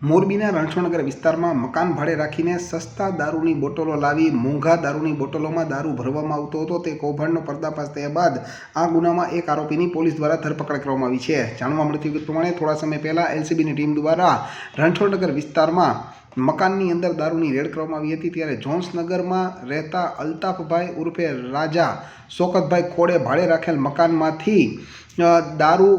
મોરબીના રણછોડનગર વિસ્તારમાં મકાન ભાડે રાખીને સસ્તા દારૂની બોટલો લાવી મોંઘા દારૂની બોટલોમાં દારૂ ભરવામાં આવતો હતો. તે કૌભાંડનો પર્દાફાશ થયા બાદ આ ગુનામાં એક આરોપીની પોલીસ દ્વારા ધરપકડ કરવામાં આવી છે. જાણવા મળતી વિગત પ્રમાણે થોડા સમય પહેલાં એલસીબીની ટીમ દ્વારા રણછોડનગર વિસ્તારમાં મકાનની અંદર દારૂની રેડ કરવામાં આવી હતી. ત્યારે જોન્સનગરમાં રહેતા અલ્તાફભાઈ ઉર્ફે રાજા શોકતભાઈ ખોડે ભાડે રાખેલ મકાનમાંથી દારૂ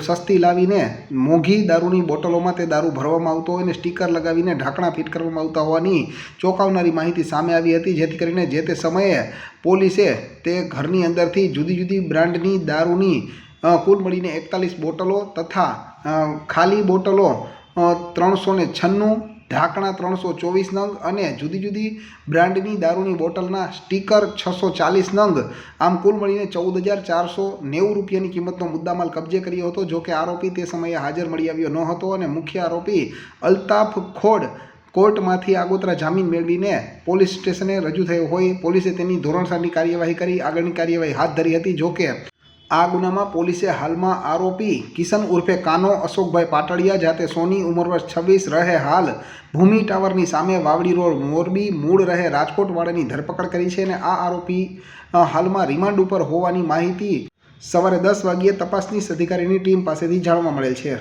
સસ્તી લાવીને મોંઘી દારૂની બોટલોમાં તે દારૂ ભરવામાં આવતો હોય અને સ્ટીકર લગાવીને ઢાંકણા ફિટ કરવામાં આવતા હોવાની ચોંકાવનારી માહિતી સામે આવી હતી, જેથી કરીને જે તે સમયે પોલીસે તે ઘરની અંદરથી જુદી જુદી બ્રાન્ડની દારૂની કુલ મળીને એકતાલીસ બોટલો તથા ખાલી બોટલો ત્રણસો ને છન્નું ઢાંકણા ત્રણસો ચોવીસ નંગ અને જુદી જુદી બ્રાન્ડની દારૂની બોટલના સ્ટીકર છસો ચાલીસ નંગ. આમ કુલ મળીને ચૌદ હજાર ચારસો નેવું રૂપિયાની કિંમતનો મુદ્દામાલ કબજે કર્યો હતો જો કે આરોપી તે સમયે હાજર મળી આવ્યો ન હતો અને મુખ્ય આરોપી અલ્તાફ ખોડ કોર્ટમાંથી આગોતરા જામીન મેળવીને પોલીસ સ્ટેશને રજૂ થયો હોય. પોલીસે તેની ધોરણસરની કાર્યવાહી કરી, આગળની કાર્યવાહી હાથ ધરી હતી. જોકે આ ગુનામાં પોલીસે હાલમાં આરોપી કિશન ઉર્ફે કાનો અશોકભાઈ પાટડિયા જાતે સોની ઉંમર વર્ષ છવ્વીસ રહે હાલ ભૂમિ ટાવરની સામે વાવડી રોડ મોરબી મૂળ રહે રાજકોટવાળાની ધરપકડ કરી છે અને આ આરોપી હાલમાં રિમાન્ડ ઉપર હોવાની માહિતી સવારે દસ વાગ્યે તપાસનીશ અધિકારીની ટીમ પાસેથી જાણવા મળેલ છે.